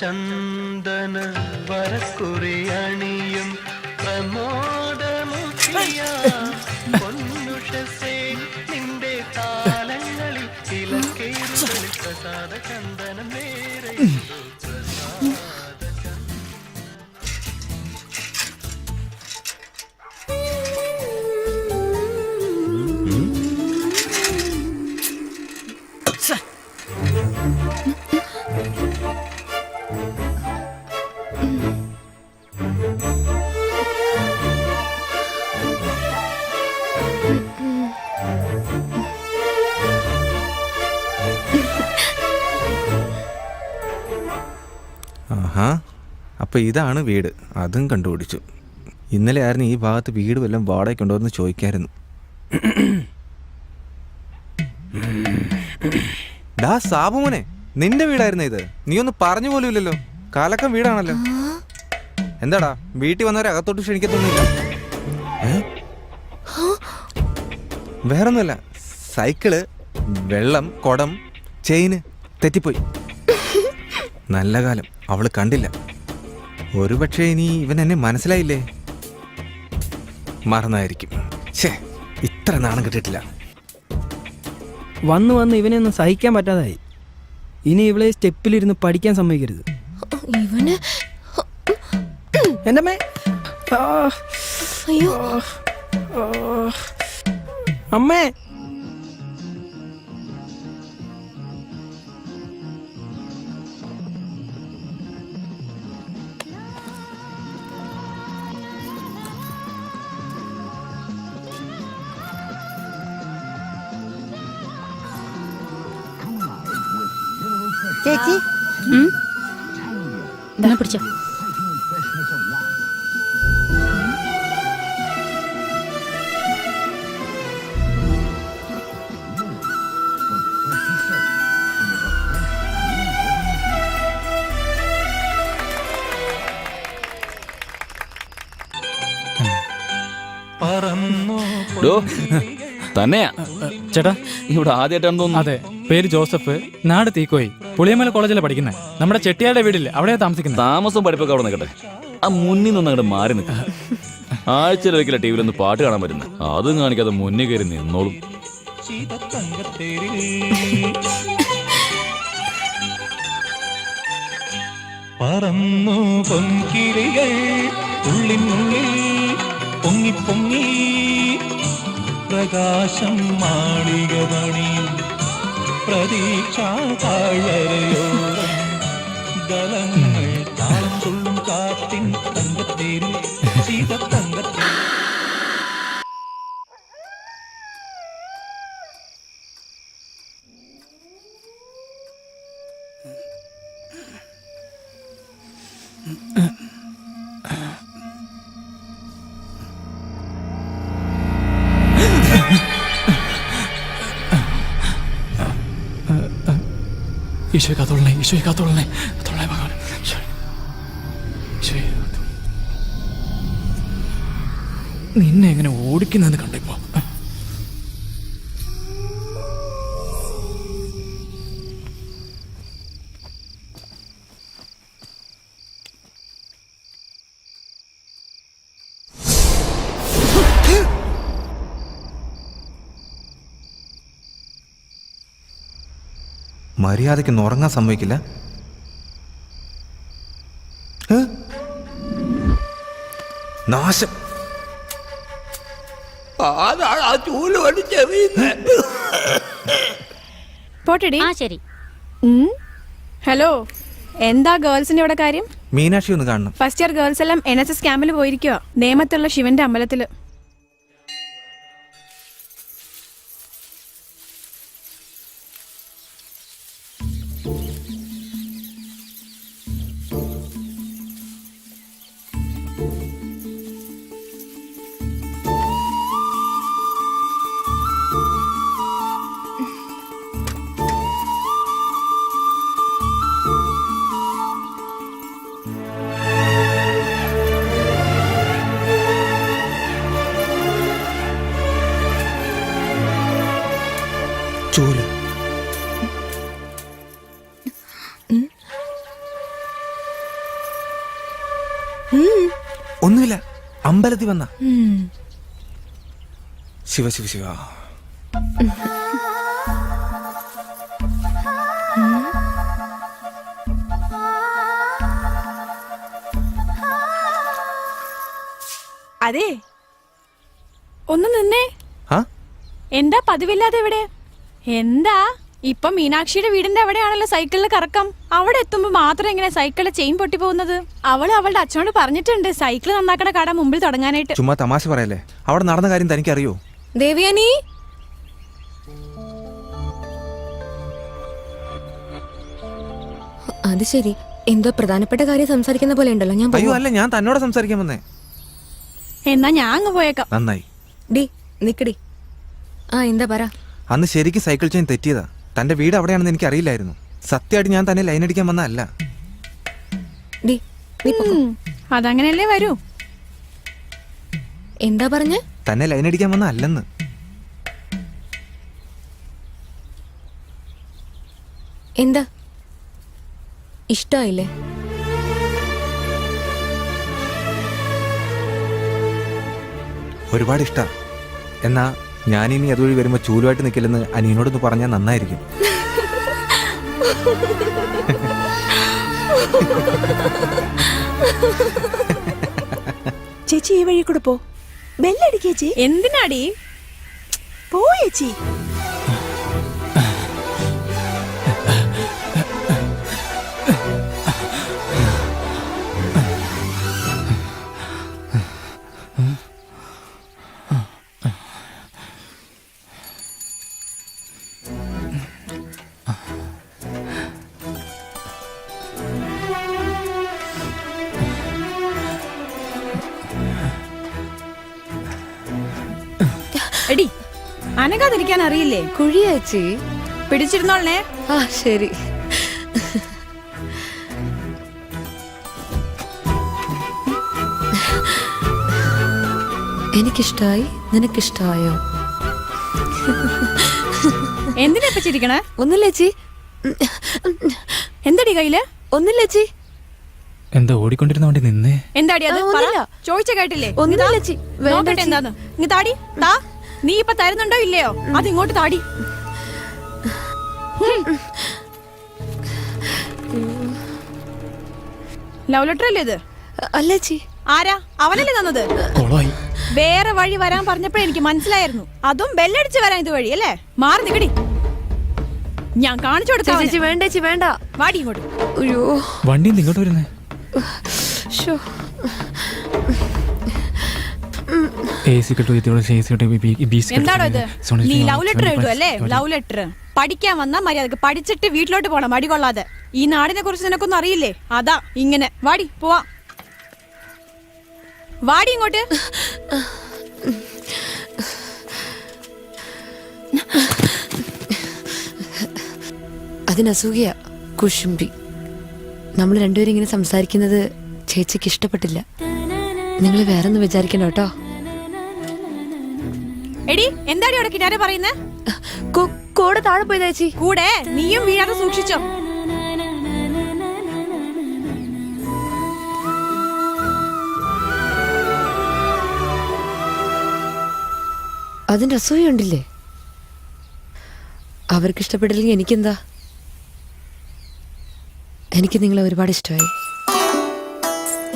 ചന്ദന വരക്കുറിയണിയും പ്രമോദമുഖിയ. പൊന്നുഷസേ ആഹാ അപ്പോൾ ഇതാണ് വീട്. അതും കണ്ടുപിടിച്ചു. ഇന്നലെ ആയിരുന്നു ഈ ഭാഗത്ത് വീട് വല്ലതും വാടകയ്ക്കുണ്ടോ എന്ന് ചോദിക്കായിരുന്നു ഡാ സാബുമോനെ നിന്റെ വീടായിരുന്നു ഇത്. നീ ഒന്ന് പറഞ്ഞു പോലും ഇല്ലല്ലോ. കാലക്കം വീടാണല്ലോ. എന്താടാ വീട്ടിൽ വന്നവരെ അകത്തോട്ട് ക്ഷണിക്കത്തൊന്നുമില്ല? വേറൊന്നുമല്ല. സൈക്കിൾ വെള്ളം കുടം ചെയിന് തെറ്റിപ്പോയി. നല്ല കാലം. അവൾ കണ്ടില്ല. ഒരുപക്ഷെ ഇനി ഇവൻ എന്നെ മനസ്സിലായില്ലേ? മറന്നായിരിക്കും. ഛേ ഇത്ര നാണം കിട്ടിയിട്ടില്ല വന്ന് വന്ന് ഇവനെ ഒന്നും സഹിക്കാൻ പറ്റാതായി. ഇനി ഇവളെ സ്റ്റെപ്പിലിരുന്ന് പഠിക്കാൻ സമ്മതിക്കരുത്. ഇവന്? എന്റെ അമ്മേ. ആ, അയ്യോ. ആ. അമ്മേ. ചേച്ചി? എന്നാ പിടിച്ചോ? തന്നെയാ. ചേട്ടാ ഇവിടെ ആദ്യമായിട്ടാണെന്ന് തോന്നുന്നു. അതെ. പേര് ജോസഫ്. നാട് തീക്കോയി. പുളിയമല കോളേജിലാണ് പഠിക്കുന്നത് നമ്മുടെ ചെട്ടിയാരുടെ വീടിൽ അവിടെയാ താമസിക്കുന്നത് താമസം പഠിപ്പൊക്കെ അവിടെ നിൽക്കട്ടെ ആ മുന്നിൽ നിന്ന് അങ്ങോട്ട് മാറി നിൽക്കുക ആഴ്ചയിൽ ഒരിക്കലും ടി വിയിൽ ഒന്ന് പാട്ട് കാണാൻ പറ്റുന്നത് അതും കാണിക്കാതെ മുന്നിൽ കയറി നിന്നോളും. പറന്നു പൊൻകിളികൾ ഉള്ളിനുള്ളിൽ പൊങ്ങി പൊങ്ങി. പ്രകാശം മാളിക പണിയും പ്രതീക്ഷാ താഴ്വരയോരം ദളങ്ങൾ താളം തുള്ളും കാത്തിൻ തങ്കത്തേരിൽ സീത തങ്കത്തേരിൽ ഈശോയെ കാത്തോളണേ ഈശോയെ കാത്തോളണേ. കാത്തോളണേ ഭഗവാൻ ഈശോയെ. നിന്നെ എങ്ങനെ ഓടിക്കുന്നതെന്ന് കണ്ടിപ്പോ മര്യാദയ്ക്ക് ഒന്ന് ഉറങ്ങാൻ സമ്മതിക്കില്ല? പോട്ടെടി. ആ ശരി. ഉം. ഹലോ എന്താ ഗേൾസിന്റെ ഇവിടെ കാര്യം? മീനാക്ഷി ഒന്ന് കാണണം. ഫസ്റ്റ് ഇയർ ഗേൾസ് എല്ലാം എൻ എസ് എസ് ക്യാമ്പിൽ പോയിരിക്കുക നേമത്തുള്ള ശിവന്റെ അമ്പലത്തിൽ. ഒന്നുമില്ല. അമ്പലത്തിൽ വന്ന. ശിവ ശിവ ശിവ. അതെ. ഒന്ന് നിന്നേ. എന്താ പതിവില്ലാതെ ഇവിടെ? എന്താ? ഇപ്പൊ മീനാക്ഷിയുടെ വീടിന്റെ അവിടെയാണല്ലോ സൈക്കിളിൽ കറക്കം. അവിടെ എത്തുമ്പോ മാത്രം ഇങ്ങനെ സൈക്കിളിൽ ചെയിൻ പൊട്ടി പോകുന്നത്? അവൾ അവളുടെ അച്ഛനോട് പറഞ്ഞിട്ടുണ്ട് സൈക്കിൾ നന്നാക്കണ കട മുമ്പിൽ തുടങ്ങാനായിട്ട്. ചുമ്മാ തമാശ പറയല്ലേ? അവിടെ നടന്ന കാര്യം തനിക്കറിയോ? ദേവയാനി? അത് ശരി. എന്തോ പ്രധാനപ്പെട്ട കാര്യം സംസാരിക്കുന്ന പോലെ ഉണ്ടല്ലോ. ഞാൻ അയ്യോ അല്ല ഞാൻ തന്നോട് സംസാരിക്കാൻ വന്നേ. എന്നാ ഞാൻ അങ്ങ് പോയേക്കാം. നന്നായി. ഡി നിക്കടി ആ എന്താ പറ? അന്ന് ശരിക്കും സൈക്കിൾ ചെയിൻ തെറ്റിയതാ. തന്റെ വീട് അവിടെയാണെന്ന് എനിക്ക് അറിയില്ലായിരുന്നു സത്യമായിട്ട് ഞാൻ തന്നെ ലൈൻ അടിക്കാൻ വന്നതല്ല. ഡി നീ അതങ്ങനെയല്ലേ വരൂ. എന്താ പറഞ്ഞ? തന്നെ ലൈൻ അടിക്കാൻ വന്ന അല്ലെന്ന് എന്താ? ഇഷ്ടായില്ലേ? ഒരുപാട് ഇഷ്ട. എന്നാ ഞാനിനി അതുവഴി വരുമ്പോ ചൂലുമായിട്ട് നിൽക്കില്ലെന്ന് അനിയനോടൊന്ന് പറഞ്ഞാൽ നന്നായിരിക്കും. ചേച്ചി ഈ വഴി കൊടുപ്പോ പോ. ബെല്ലടിക്കേച്ചി എന്തിനാടി? പോ എടി അനങ്ങാതിരിക്കാൻ അറിയില്ലേ? കുഴിയേച്ചി പിടിച്ചിരുന്നോളേ ആ ശരി. എനിക്കിഷ്ടായി? നിനക്കിഷ്ടായോ? എന്തിനാ ചിരിക്കണേ? ഒന്നില്ല ചേച്ചി. എന്തടി കയ്യിൽ? ഒന്നില്ല ചേച്ചി. എന്താ ഓടിക്കൊണ്ടിരുന്ന വണ്ടി നിന്നേ? എന്താടി അത്? പറ. ചോദിച്ച കേട്ടില്ലേ? ഒന്നുമില്ല. ചേച്ചി. വേണ്ട നോക്കട്ടെ ചേച്ചി. എന്താന്ന്. ഇങ്ങ് താടി. താ. നീ ഇപ്പൊ തരുന്നുണ്ടോ ഇല്ലയോ? അതിങ്ങോട്ട് താടി. ലവ് ലെറ്റർ അല്ലേ ഇത്? അല്ലേ ചേച്ചി ആരാ? അവനല്ലേ തന്നത്? വേറെ വഴി വരാൻ പറഞ്ഞപ്പോഴേ എനിക്ക് മനസ്സിലായിരുന്നു. അതും ബെല്ലടിച്ച് വരാൻ ഇത് വഴി അല്ലേ? മാറി നിക്കടി. ഞാൻ കാണിച്ചു കൊടുക്കാം ചേച്ചി വേണ്ട ചേച്ചി വേണ്ട. വാടി ഇങ്ങോട്ട്. അയ്യോ. വണ്ടി ഇങ്ങോട്ട് വരുന്നേ? ശോ. നീ ലവ് ലെറ്റർ എഴുതും അല്ലേ ലവ് ലെറ്റർ പഠിക്കാൻ വന്നാ മര്യാദയ്ക്ക് പഠിച്ചിട്ട് വീട്ടിലോട്ട് പോണം. മടി കൊള്ളാതെ. ഈ നാടിനെ കുറിച്ച് നിനക്കൊന്നും അറിയില്ലേ? അതാ ഇങ്ങനെ. വാടി പോവാ. വാടി ഇങ്ങോട്ട്. അതിനസൂയ കുശുംബി. നമ്മൾ രണ്ടുപേരും ഇങ്ങനെ സംസാരിക്കുന്നത് ചേച്ചിക്ക് ഇഷ്ടപ്പെട്ടില്ല. നിങ്ങൾ വേറൊന്നും വിചാരിക്കണോ കേട്ടോ. എടി എന്താടി അവിടെ കിനാരെ പറയുന്നേ? കൂടെ താഴെ പോയി ചേച്ചി. കൂടെ നീയും വീഴാതെ സൂക്ഷിച്ചോ. അതിന്റെ അസൂയ ഉണ്ടില്ലേ? അവർക്ക് ഇഷ്ടപ്പെട്ടില്ലെങ്കിൽ എനിക്കെന്താ? എനിക്ക് നിങ്ങളെ ഒരുപാട് ഇഷ്ടമായി.